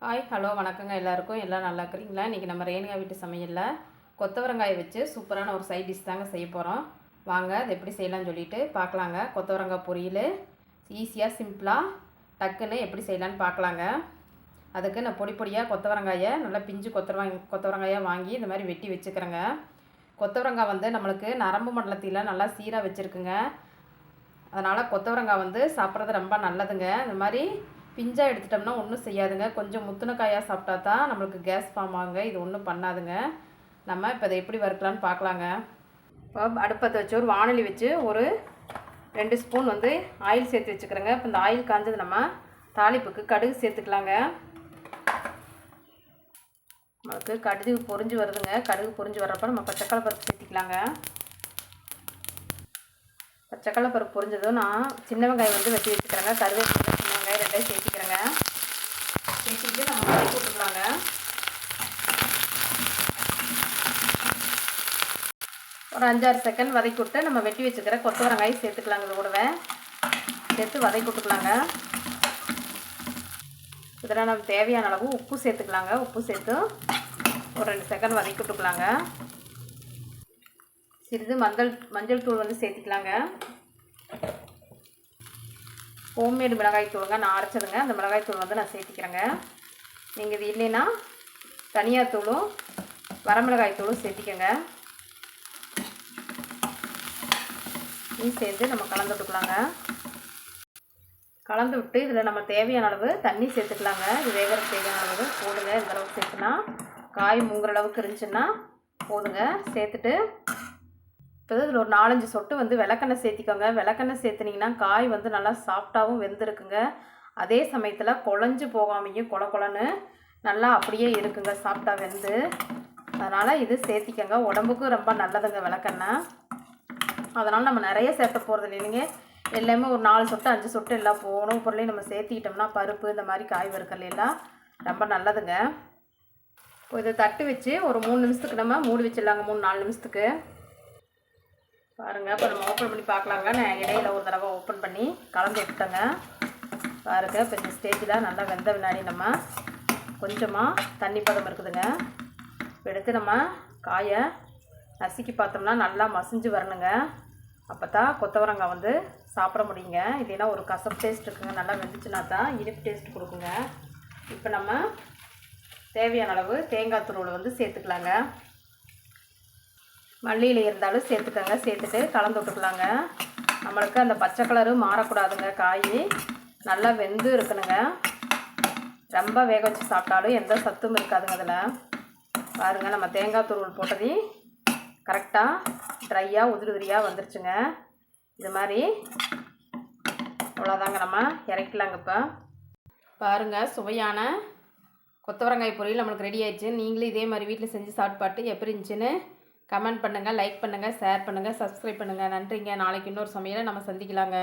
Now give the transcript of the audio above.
Hi hello வணக்கங்க எல்லாருக்கும். எல்லாம் நல்லா இருக்கிறீங்களா? இன்றைக்கி நம்ம ரேணுகா வீட்டு சமையலில் கொத்தவரங்காயை வச்சு சூப்பரான ஒரு சைட் டிஷ் தாங்க செய்ய போகிறோம் வாங்க அது எப்படி செய்யலாம்னு சொல்லிட்டு பார்க்கலாங்க. கொத்தவரங்காய் பொரியல் ஈஸியாக சிம்பிளாக டக்குன்னு எப்படி செய்யலான்னு பார்க்கலாங்க. அதுக்கு நான் பொடி பொடியாக கொத்தவரங்காயை நல்லா பிஞ்சு கொத்தவரங்க கொத்தவரங்காயாக வாங்கி இந்த மாதிரி வெட்டி வச்சுக்கிறேங்க. கொத்தவரங்காய் வந்து நம்மளுக்கு நரம்பு மண்டலத்தில் நல்லா சீராக வச்சுருக்குங்க. அதனால் கொத்தவரங்காய் வந்து சாப்பிட்றது ரொம்ப நல்லதுங்க. இந்த மாதிரி பிஞ்சாக எடுத்துட்டோம்னா ஒன்றும் செய்யாதுங்க. கொஞ்சம் முத்துனக்காயாக சாப்பிட்டா தான் நம்மளுக்கு கேஸ் ஃபார்ம் ஆகுங்க. இது ஒன்றும் பண்ணாதுங்க. நம்ம இப்போ அதை எப்படி வறுக்கலான்னு பார்க்கலாங்க. இப்போ அடுப்பத்தை வச்சு ஒரு வானொலி வச்சு ஒரு ரெண்டு ஸ்பூன் வந்து ஆயில் சேர்த்து வச்சுக்கிறேங்க. இப்போ இந்த ஆயில் காஞ்சது நம்ம தாளிப்புக்கு கடுகு சேர்த்துக்கலாங்க. நமக்கு கடுகு பொரிஞ்சு வருதுங்க. கடுகு பொரிஞ்சு வர்றப்ப நம்ம பச்சைக்கலை பருப்பு சேர்த்திக்கலாங்க. பச்சைக்கலை பருப்பு பொரிஞ்சதும் நான் சின்ன வெங்காயம் வந்து வெட்டி வச்சுக்கிறேங்க. கருவேப்பிலை வெங்காயம் ரெண்டையும் சேர்த்திக்கிறேங்க. சேர்த்திட்டு நம்ம வதக்கி விட்டுக்கலாங்க ஒரு அஞ்சாறு செகண்ட் வதக்கி விட்டு நம்ம வெட்டி வச்சுக்கிற கொத்தவரங்காய் சேர்த்துக்கலாங்க இது கூடவே சேர்த்து வதக்கி விட்டுக்கலாங்க இதில் நம்ம தேவையான அளவு உப்பு சேர்த்துக்கலாங்க. உப்பு சேர்த்து ஒரு ரெண்டு செகண்ட் வதக்கி விட்டுக்கலாங்க சிறிது மஞ்சள் மஞ்சள் தூள் வந்து சேர்த்துக்கலாங்க. ஹோம்மேடு மிளகாய் தூளுங்க. நான் அரைச்சதுங்க. அந்த மிளகாய் தூள் வந்து நான் சேர்த்திக்கிறேங்க. நீங்கள் இது இல்லைன்னா தனியார் தூளும் வரமிளகாய் தூளும் சேர்த்திக்கங்க. இது சேர்ந்து நம்ம கலந்து விட்டுக்கலாங்க. கலந்து விட்டு இதில் நம்ம தேவையான அளவு தண்ணி சேர்த்துக்கலாங்க. இது வேகிற தேவையான அளவு போடுங்க. இந்த அளவுக்கு சேர்த்துனா காய் மூங்குற அளவுக்கு இருந்துச்சுன்னா போதுங்க. சேர்த்துட்டு இப்போ இதில் ஒரு நாலஞ்சு சொட்டு வந்து விளக்கெண்ணெய் சேர்த்திக்கோங்க. விளக்கெண்ணெய் சேர்த்துனிங்கன்னா காய் வந்து நல்லா சாஃப்டாகவும் வெந்திருக்குங்க. அதே சமயத்தில் குழஞ்சு போகாமையும் கொல கொலன்னு நல்லா அப்படியே இருக்குங்க சாஃப்டாக வெந்து. அதனால் இது சேர்த்திக்கோங்க. உடம்புக்கும் ரொம்ப நல்லதுங்க விளக்கெண்ணெய். அதனால் நம்ம நிறைய சேர்த்த போகிறது இல்லைங்க. எல்லாமே ஒரு நாலு சொட்டு அஞ்சு சொட்டு எல்லாம் போகணும் பொருளையும் நம்ம சேர்த்திக்கிட்டோம்னா பருப்பு இந்த மாதிரி காய் வறுக்கல் எல்லாம் ரொம்ப நல்லதுங்க. இப்போ இதை தட்டு வச்சு ஒரு மூணு நிமிஷத்துக்கு நம்ம மூடி வச்சிடலாங்க மூணு நாலு நிமிஷத்துக்கு. பாருங்கள் இப்போ நம்ம ஓப்பன் பண்ணி பார்க்கலாங்க நான் இடையில ஒரு தடவை ஓப்பன் பண்ணி கலந்து எடுத்தேங்க பாருங்கள் இப்போ இந்த ஸ்டேஜில் நல்லா வெந்த வினாடி நம்ம. கொஞ்சமாக தண்ணி பதம் இருக்குதுங்க. இப்போ எடுத்து நம்ம காயை நசுக்கி பார்த்தோம்னா நல்லா மசிஞ்சு வரணுங்க. அப்போ தான் கொத்தவரங்காய் வந்து சாப்பிட முடியுங்க. இல்லைன்னா ஒரு கசப் டேஸ்ட் இருக்குங்க. நல்லா வெந்துச்சுன்னா தான் இனிப்பு டேஸ்ட் கொடுக்குங்க. இப்போ நம்ம தேவையான அளவு தேங்காய் துருவில் வந்து சேர்த்துக்கலாங்க. மல்லியில் இருந்தாலும் சேர்த்துக்கோங்க சேர்த்துட்டு கலந்து விட்டுக்கலாங்க. நம்மளுக்கு அந்த பச்சை கலரு மாறக்கூடாதுங்க காய். நல்லா வெந்து இருக்கணுங்க. ரொம்ப வேக வச்சு சாப்பிட்டாலும் எந்த சத்தும் இருக்காதுங்க அதில். பாருங்கள் நம்ம தேங்காய் துருவல் போட்டது கரெக்டாக ட்ரையாக உதிரி உதிரியாக வந்துருச்சுங்க. இது மாதிரி அவ்வளோதாங்க நம்ம இறக்கலாங்க இப்போ. பாருங்கள் சுவையான கொத்தவரங்காய் பொரியல் நம்மளுக்கு ரெடி ஆயிடுச்சு. நீங்களும் இதே மாதிரி வீட்டில் செஞ்சு சாப்பிட்டு எப்படி இருந்துச்சுன்னு கமெண்ட் பண்ணுங்கள் லைக் பண்ணுங்கள் ஷேர் பண்ணுங்கள் சப்ஸ்கிரைப் பண்ணுங்கள் நன்றிங்க. நாளைக்கு இன்னொரு சமையலை நம்ம சந்திக்கலாங்க.